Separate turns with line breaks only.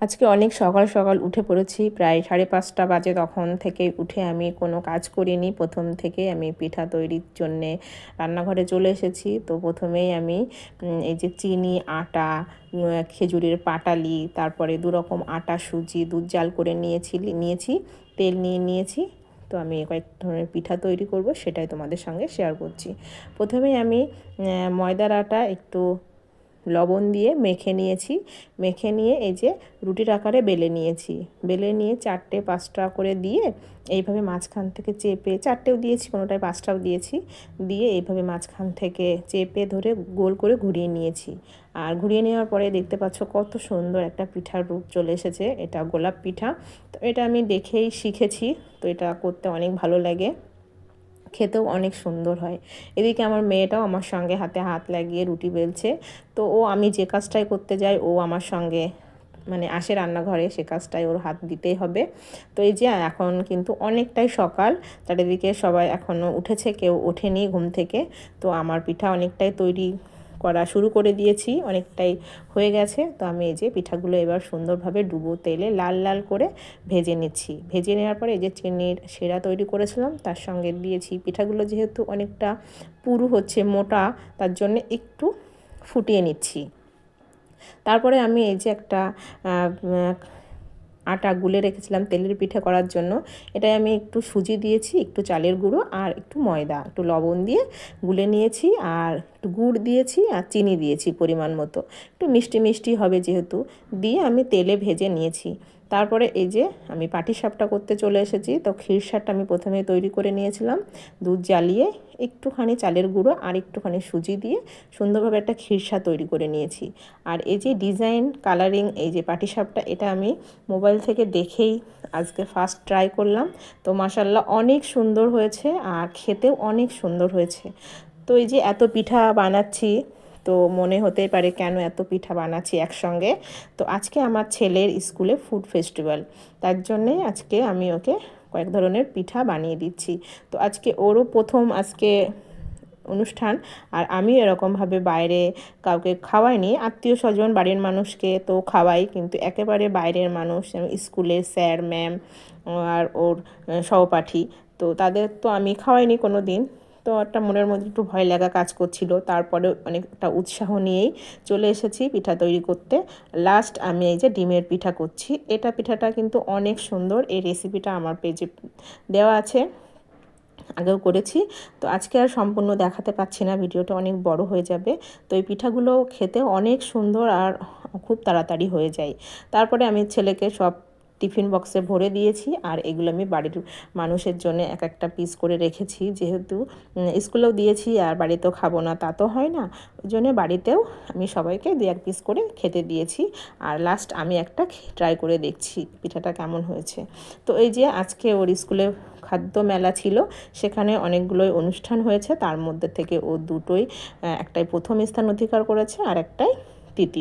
আজকে অনেক সকাল সকাল উঠে পড়েছি, প্রায় সাড়ে পাঁচটা বাজে তখন থেকে উঠে আমি কোনো কাজ করিনি। প্রথম থেকে আমি পিঠা তৈরির জন্যে রান্নাঘরে চলে এসেছি। তো প্রথমেই আমি এই যে চিনি, আটা খেজুরের পাটালি, তারপরে দু রকম আটা, সুজি, দুধ জাল করে নিয়েছি নিয়েছি, তেল নিয়ে নিয়েছি। তো আমি কয়েক ধরনের পিঠা তৈরি করব, সেটাই তোমাদের সঙ্গে শেয়ার করছি। প্রথমেই আমি ময়দার আটা একটু লবণ দিয়ে মেখে নিয়েছি। মেখে নিয়ে এই যে রুটির আকারে বেলে নিয়েছি। বেলে নিয়ে চারটে পাঁচটা করে দিয়ে এইভাবে মাঝখান থেকে চেপে, চারটেও দিয়েছি, কোনোটায় পাঁচটাও দিয়েছি। দিয়ে এইভাবে মাঝখান থেকে চেপে ধরে গোল করে ঘুরিয়ে নিয়েছি। আর ঘুরিয়ে নেওয়ার পরে দেখতে পাচ্ছ কত সুন্দর একটা পিঠার রূপ চলে এসেছে। এটা গোলাপ পিঠা। তো এটা আমি দেখেই শিখেছি। তো এটা করতে অনেক ভালো লাগে। খেতেও অনেক সুন্দর হয়। এদিকে আমার মেয়েটাও আমার সঙ্গে হাতে হাত লাগিয়ে রুটি বেলছে। তো ও আমি যে কাজটাই করতে যাই, ও আমার সঙ্গে মানে আসে রান্নাঘরে, সে কাজটাই ওর হাত দিতেই হবে। তো এই যে এখন কিন্তু অনেকটাই সকাল, চারিদিকে সবাই এখনও উঠেছে, কেউ ওঠেনি ঘুম থেকে। তো আমার পিঠা অনেকটাই তৈরি করা শুরু করে দিয়েছি, অনেকটাই হয়ে গেছে। তো আমি এই যে পিঠাগুলো এবার সুন্দরভাবে ডুবো তেলে লাল লাল করে ভেজে নিচ্ছি। ভেজে নেওয়ার পরে এই যে চিনির সেরা তৈরি করেছিলাম, তার সঙ্গে দিয়েছি পিঠাগুলো যেহেতু অনেকটা পুরু হচ্ছে, মোটা, তার জন্য একটু ফুটিয়ে নিচ্ছি। তারপরে আমি এই যে একটা আটা গুলে রেখেছিলাম তেলের পিঠে করার জন্য। এটাই আমি একটু সুজি দিয়েছি, একটু চালের গুঁড়ো আর একটু ময়দা, একটু লবণ দিয়ে গুলে নিয়েছি। আর একটু গুড় দিয়েছি আর চিনি দিয়েছি পরিমাণ মতো। একটু মিষ্টি মিষ্টি হবে যেহেতু। দিয়ে আমি তেলে ভেজে নিয়েছি। তারপরে এই যে আমি পাটি সাপটা করতে চলে এসেছি, তো ক্ষীরসারটা আমি প্রথমে তৈরি করে নিয়েছিলাম। দুধ জ্বালিয়ে একটুখানি চালের গুঁড়ো আর একটুখানি সুজি দিয়ে সুন্দরভাবে একটা ক্ষীরসা তৈরি করে নিয়েছি। আর এই যে ডিজাইন, কালারিং এই যে পাটি সাপটা এটা আমি মোবাইল থেকে দেখেই আজকে ফার্স্ট ট্রাই করলাম। তো মাসাল্লাহ অনেক সুন্দর হয়েছে আর খেতেও অনেক সুন্দর হয়েছে। তো এই যে এত পিঠা বানাচ্ছি, তো মনে হতে পারে কেন এত পিঠা বানাচ্ছি একসঙ্গে? তো আজকে আমার ছেলের স্কুলে ফুড ফেস্টিভ্যাল, তার জন্যে আজকে আমি ওকে কয়েক ধরনের পিঠা বানিয়ে দিচ্ছি। তো আজকে ওরও প্রথম আজকে অনুষ্ঠান, আর আমি এরকমভাবে বাইরে কাউকে খাওয়াইনি, আত্মীয় স্বজন, বাড়ির মানুষকে তো খাওয়াই, কিন্তু একেবারে বাইরের মানুষ স্কুলে স্যার, ম্যাম, আর ওর সহপাঠী, তো তাদের তো আমি খাওয়াইনি কোনো দিন তো একটা মনের মধ্যে একটু ভয় লাগা কাজ করছিল। তারপরে অনেকটা উৎসাহ নিয়েই চলে এসেছি পিঠা তৈরি করতে। লাস্ট আমি এই যে ডিমের পিঠা করছি। এটা পিঠাটা কিন্তু অনেক সুন্দর। এই রেসিপিটা আমার পেজে দেওয়া আছে। আগেও করেছি। তো আজকে আর সম্পূর্ণ দেখাতে পাচ্ছি না। ভিডিওটা অনেক বড় হয়ে যাবে। তো এই পিঠাগুলো খেতে অনেক সুন্দর আর খুব তাড়াতাড়ি হয়ে যায়। তারপরে আমি ছেলেকে সব টিফিন বক্সে ভরে দিয়েছি আর এগুলো আমি বাড়ির মানুষের জন্য এক একটা পিস করে রেখেছি। যেহেতু স্কুলেও দিয়েছি আর বাড়িতেও খাব না, তা তো হয় না। ওই জন্য বাড়িতেও আমি সবাইকে দু এক পিস করে খেতে দিয়েছি। আর লাস্ট আমি একটা ট্রাই করে দেখছি পিঠাটা কেমন হয়েছে। তো এই যে আজকে ওর স্কুলে খাদ্য মেলা ছিল, সেখানে অনেকগুলোই অনুষ্ঠান হয়েছে। তার মধ্যে থেকে ও দুটোই একটাই প্রথম স্থান অধিকার করেছে আর একটাই তৃতীয়